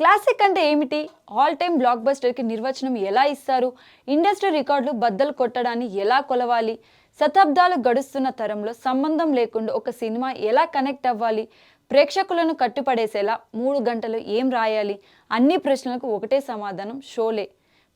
Classic అంటే ఏమిటి? All time black బస్టర్కి నిర్వచనం ఎలా ఇస్తారు? ఇండస్ట్రీ రికార్డులు బద్దలు కొట్టడాన్ని ఎలా కొలవాలి? శతాబ్దాలు గడుస్తున్న తరంలో సంబంధం లేకుండా ఒక సినిమా ఎలా కనెక్ట్ అవ్వాలి? ప్రేక్షకులను కట్టుపడేసేలా మూడు గంటలు ఏం రాయాలి? అన్ని ప్రశ్నలకు ఒకటే సమాధానం షోలే.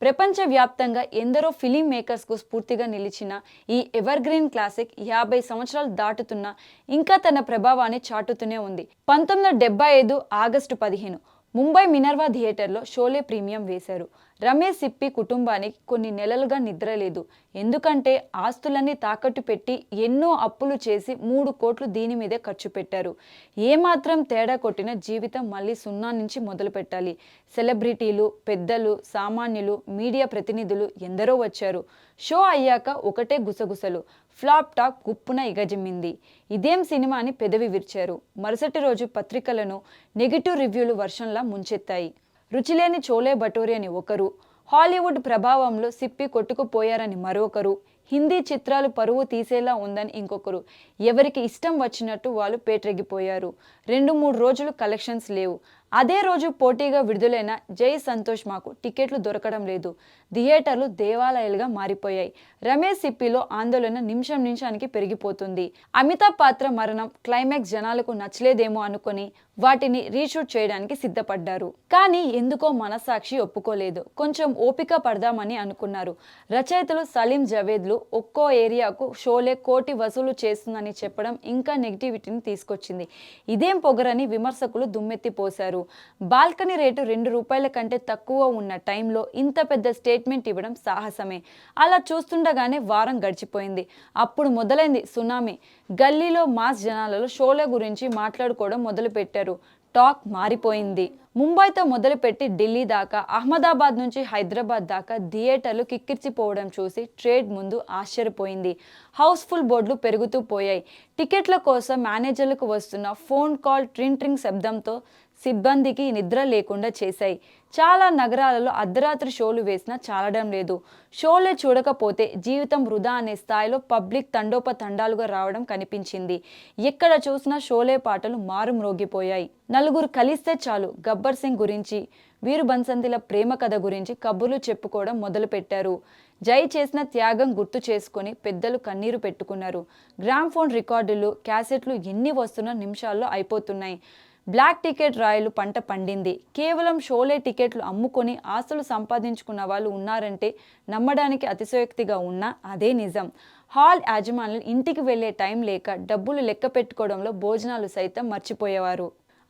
ప్రపంచవ్యాప్తంగా ఎందరో ఫిలిం మేకర్స్కు స్ఫూర్తిగా నిలిచిన ఈ ఎవర్గ్రీన్ క్లాసిక్ యాభై సంవత్సరాలు దాటుతున్నా ఇంకా తన ప్రభావాన్ని చాటుతూనే ఉంది. పంతొమ్మిది వందల డెబ్బై ఐదు ఆగస్టు పదిహేను ముంబై మినర్వా థియేటర్లో షోలే ప్రీమియం వేశారు. రమేష్ సిప్పి కుటుంబానికి కొన్ని నెలలుగా నిద్రలేదు. ఎందుకంటే ఆస్తులన్నీ తాకట్టు పెట్టి ఎన్నో అప్పులు చేసి మూడు కోట్లు దీని మీదే ఖర్చు పెట్టారు. ఏమాత్రం తేడా కొట్టిన జీవితం మళ్ళీ సున్నా నుంచి మొదలు పెట్టాలి. సెలబ్రిటీలు పెద్దలు సామాన్యులు మీడియా ప్రతినిధులు ఎందరో వచ్చారు. షో అయ్యాక ఒకటే గుసగుసలు ఫ్లాప్ టాక్ గుప్పున ఇగజిమ్మింది. ఇదేం సినిమా అని పెదవి విరిచారు. మరుసటి రోజు పత్రికలను నెగిటివ్ రివ్యూలు వర్షంలా ముంచెత్తాయి. రుచిలేని చోలే భటూరే అని ఒకరు. హాలీవుడ్ ప్రభావంలో సిప్పి కొట్టుకుపోయారని మరొకరు. హిందీ చిత్రాలు పరువు తీసేలా ఉందని ఇంకొకరు. ఎవరికి ఇష్టం వచ్చినట్టు వాళ్ళు పేట్రెగిపోయారు. రెండు మూడు రోజులు కలెక్షన్స్ లేవు. అదే రోజు పోటీగా విడుదలైన జై సంతోష్ మాకు టికెట్లు దొరకడం లేదు. థియేటర్లు దేవాలయాలుగా మారిపోయాయి. రమేష్ సిప్పిలో ఆందోళన నిమిషం నిమిషానికి పెరిగిపోతుంది. అమితాబ్ పాత్ర మరణం క్లైమాక్స్ జనాలకు నచ్చలేదేమో అనుకొని వాటిని రీషూట్ చేయడానికి సిద్ధపడ్డారు. కానీ ఎందుకో మనసాక్షి ఒప్పుకోలేదు. కొంచెం ఓపిక పడదామని అనుకున్నారు. రచయితలు సలీం జవేద్లు ఒక్కో ఏరియాకు షోలే కోటి వసూలు చేస్తుందని చెప్పడం ఇంకా నెగిటివిటీని తీసుకొచ్చింది. ఇదేం పొగరని విమర్శకులు దుమ్మెత్తిపోశారు బాల్కనీ రేటు రెండు రూపాయల కంటే తక్కువ ఉన్న టైంలో ఇంత పెద్ద స్టేట్మెంట్ ఇవ్వడం సాహసమే. అలా చూస్తుండగానే వారం గడిచిపోయింది. అప్పుడు మొదలైంది సునామీ. గల్లీలో మాస్ జనాలలో షోల గురించి మాట్లాడుకోవడం మొదలుపెట్టారు. టాక్ మారిపోయింది. ముంబైతో మొదలుపెట్టి ఢిల్లీ దాకా అహ్మదాబాద్ నుంచి హైదరాబాద్ దాకా థియేటర్లు కిక్కిర్చిపోవడం చూసి ట్రేడ్ ముందు ఆశ్చర్యపోయింది. హౌస్ఫుల్ బోర్డులు పెరుగుతూ పోయాయి. టికెట్ల కోసం మేనేజర్లకు వస్తున్న ఫోన్ కాల్ ట్రింట్రింగ్ శబ్దంతో సిబ్బందికి నిద్ర లేకుండా చేశాయి. చాలా నగరాలలో అర్ధరాత్రి షోలు వేసినా చాలడం లేదు. షోలే చూడకపోతే జీవితం వృధా అనే స్థాయిలో పబ్లిక్ తండోపతండాలుగా రావడం కనిపించింది. ఎక్కడ చూసినా షోలే పాటలు మారుమ్రోగిపోయాయి నలుగురు కలిస్తే చాలు గబ్బర్ సింగ్ గురించి వీరు బన్సంతిల ప్రేమ కథ గురించి కబుర్లు చెప్పుకోవడం మొదలుపెట్టారు. జై చేసిన త్యాగం గుర్తు చేసుకొని పెద్దలు కన్నీరు పెట్టుకున్నారు. గ్రామ్ ఫోన్ రికార్డులు క్యాసెట్లు ఎన్ని వస్తున్న నిమిషాల్లో అయిపోతున్నాయి. బ్లాక్ టికెట్ రాయలు పంట పండింది. కేవలం షోలే టికెట్లు అమ్ముకొని ఆస్తులు సంపాదించుకున్న వాళ్ళు ఉన్నారంటే నమ్మడానికి అతిశయోక్తిగా ఉన్నా అదే నిజం. హాల్ యాజమానులు ఇంటికి వెళ్ళే టైం లేక డబ్బులు లెక్క పెట్టుకోవడంలో భోజనాలు సైతం మర్చిపోయేవారు.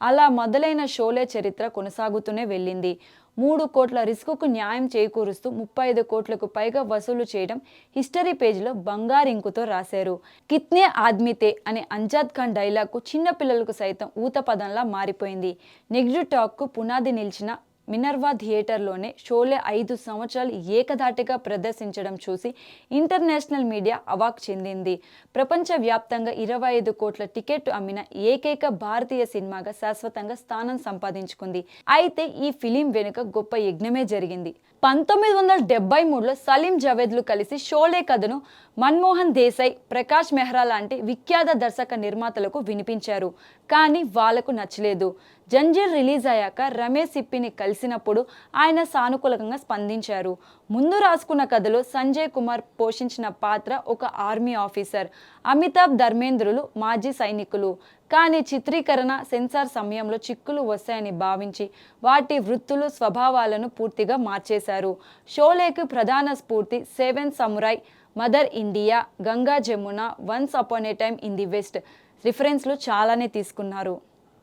అలా మొదలైన షోలే చరిత్ర కొనసాగుతూనే వెళ్ళింది. మూడు కోట్ల రిస్కుకు న్యాయం చేకూరుస్తూ ముప్పై ఐదు కోట్లకు పైగా వసూలు చేయడం హిస్టరీ పేజీలో బంగారింకుతో రాశారు. కిత్నే ఆద్మితే అనే అంజాద్ ఖాన్ డైలాగ్కు చిన్నపిల్లలకు సైతం ఊత పదంలా మారిపోయింది. నెగిటివ్ టాక్కు పునాది నిలిచిన మినర్వా థియేటర్లోనే షోలే ఐదు సంవత్సరాలు ఏకధాటిగా ప్రదర్శించడం చూసి ఇంటర్నేషనల్ మీడియా అవాక్ చెందింది. ప్రపంచవ్యాప్తంగా ఇరవై ఐదు కోట్ల టికెట్ అమ్మిన ఏకైక భారతీయ సినిమాగా శాశ్వతంగా స్థానం సంపాదించుకుంది. అయితే ఈ ఫిలిం వెనుక గొప్ప యజ్ఞమే జరిగింది. పంతొమ్మిది వందల డెబ్బై మూడులో సలీం జవేద్లు కలిసి షోలే కథను మన్మోహన్ దేశాయ్ ప్రకాష్ మెహ్రా లాంటి విఖ్యాత దర్శక నిర్మాతలకు వినిపించారు. కానీ వాళ్ళకు నచ్చలేదు. జంజీర్ రిలీజ్ అయ్యాక రమేష్ సిప్పిని కలిసినప్పుడు ఆయన సానుకూలంగా స్పందించారు. ముందు రాసుకున్న కథలో సంజయ్ కుమార్ పోషించిన పాత్ర ఒక ఆర్మీ ఆఫీసర్ అమితాబ్ ధర్మేంద్రులు మాజీ సైనికులు. కానీ చిత్రీకరణ సెన్సార్ సమయంలో చిక్కులు వస్తాయని భావించి వాటి వృత్తులు స్వభావాలను పూర్తిగా మార్చేశారు. షోలేకు ప్రధాన స్ఫూర్తి Seven Samurai Mother India Ganga Jamuna Once Upon a Time in the West రిఫరెన్స్లు చాలానే తీసుకున్నారు.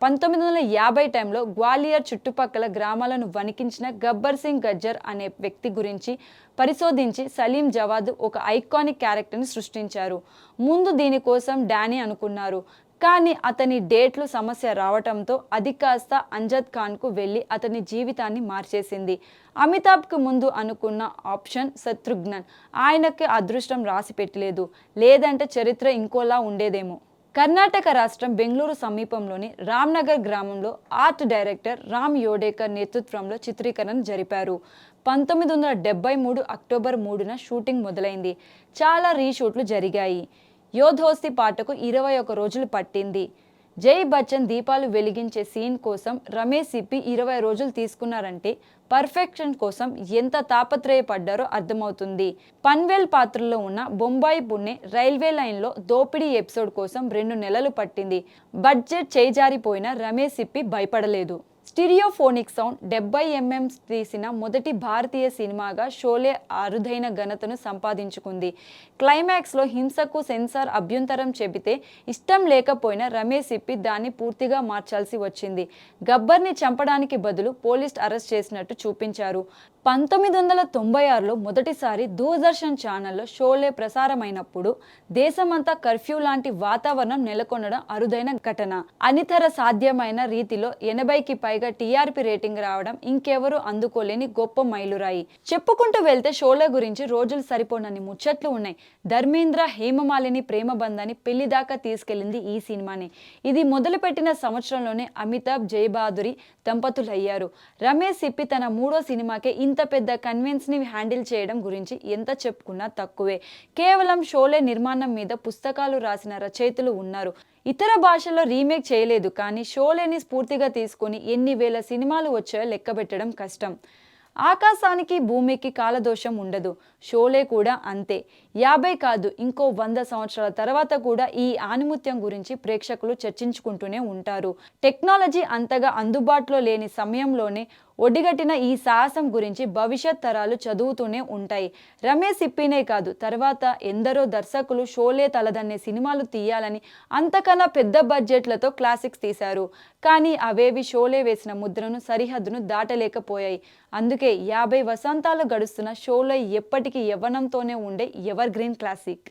పంతొమ్మిది వందల యాభై టైంలో గ్వాలియర్ చుట్టుపక్కల గ్రామాలను వణికించిన గబ్బర్ సింగ్ గజ్జర్ అనే వ్యక్తి గురించి పరిశోధించి సలీం జవాద్ ఒక ఐకానిక్ క్యారెక్టర్ని సృష్టించారు. ముందు దీనికోసం డానీ అనుకున్నారు. కానీ అతని డేట్లు సమస్య రావటంతో అది కాస్త అంజద్ ఖాన్కు వెళ్ళి అతని జీవితాన్ని మార్చేసింది. అమితాబ్కు ముందు అనుకున్న ఆప్షన్ శత్రుఘ్నన్. ఆయనకి అదృష్టం రాసి పెట్టలేదు. లేదంటే చరిత్ర ఇంకోలా ఉండేదేమో. కర్ణాటక రాష్ట్రం బెంగళూరు సమీపంలోని రామ్నగర్ గ్రామంలో ఆర్ట్ డైరెక్టర్ రామ్ యోడేకర్ నేతృత్వంలో చిత్రీకరణ జరిపారు. పంతొమ్మిది వందల డెబ్బై మూడు అక్టోబర్ మూడున షూటింగ్ మొదలైంది. చాలా రీషూట్లు జరిగాయి. యోధోస్తి పాటకు ఇరవై ఒక రోజులు పట్టింది. జై బచ్చన్ దీపాలు వెలిగించే సీన్ కోసం రమేష్ సిప్పి ఇరవై రోజులు తీసుకున్నారంటే పర్ఫెక్షన్ కోసం ఎంత తాపత్రయపడ్డారో అర్థమవుతుంది. పన్వేల్ పాత్రలో ఉన్న బొంబాయి పుణె రైల్వే లైన్లో దోపిడీ ఎపిసోడ్ కోసం రెండు నెలలు పట్టింది. బడ్జెట్ చేజారిపోయిన రమేష్ సిప్పి భయపడలేదు. స్టిరియోఫోనిక్ సౌండ్ డెబ్బై ఎంఎం తీసిన మొదటి భారతీయ సినిమాగా షోలే అరుదైన ఘనతను సంపాదించుకుంది. క్లైమాక్స్లో హింసకు సెన్సార్ అభ్యంతరం చెబితే ఇష్టం లేకపోయినా రమేష్ సిప్పి దాన్ని పూర్తిగా మార్చాల్సి వచ్చింది. గబ్బర్ని చంపడానికి బదులు పోలీస్ అరెస్ట్ చేసినట్టు చూపించారు. పంతొమ్మిది వందల తొంభై ఆరులో మొదటిసారి దూరదర్శన్ ఛానల్లో షోలే ప్రసారమైనప్పుడు దేశమంతా కర్ఫ్యూ లాంటి వాతావరణం నెలకొనడం అరుదైన ఘటన. అనితర సాధ్యమైన రీతిలో ఎనభైకి పైగా టీఆర్పీ రేటింగ్ రావడం ఇంకెవరూ అందుకోలేని గొప్ప మైలురాయి. చెప్పుకుంటూ వెళ్తే షోలే గురించి రోజులు సరిపోనని ముచ్చట్లు ఉన్నాయి. ధర్మేంద్ర హేమమాలిని ప్రేమ బంధాన్ని పెళ్ళి దాకా తీసుకెళ్ళింది ఈ సినిమాని. ఇది మొదలుపెట్టిన సంవత్సరంలోనే అమితాబ్ జయబాదురి దంపతులయ్యారు. రమేష్ సిప్పి తన మూడో సినిమాకే ఇంత పెద్ద కన్వెన్స్ని హ్యాండిల్ చేయడం గురించి ఎంత చెప్పుకున్నా తక్కువే. కేవలం షోలే నిర్మాణం మీద పుస్తకాలు రాసిన రచయితలు ఉన్నారు. ఇతర భాషల్లో రీమేక్ చేయలేదు కానీ షోలేని స్ఫూర్తిగా తీసుకొని ఎన్ని వేల సినిమాలు వచ్చాయో లెక్కబెట్టడం కష్టం. ఆకాశానికి భూమికి కాలదోషం ఉండదు. షోలే కూడా అంతే. యాభై కాదు ఇంకో వంద సంవత్సరాల తర్వాత కూడా ఈ ఆనిముత్యం గురించి ప్రేక్షకులు చర్చించుకుంటూనే ఉంటారు. టెక్నాలజీ అంతగా అందుబాటులో లేని సమయంలోనే ఒడిగట్టిన ఈ సాహసం గురించి భవిష్యత్ తరాలు చదువుతూనే ఉంటాయి. రమేష్ సిప్పినే కాదు తర్వాత ఎందరో దర్శకులు షోలే తలదన్నే సినిమాలు తీయాలని అంతకన్నా పెద్ద బడ్జెట్లతో క్లాసిక్స్ తీశారు. కానీ అవేవి షోలే వేసిన ముద్రను సరిహద్దును దాటలేకపోయాయి. అందుకే యాభై వసంతాలు గడుస్తున్న షోలే ఎప్పటికీ యవ్వనంతోనే ఉండే ఎవర్ గ్రీన్ క్లాసిక్.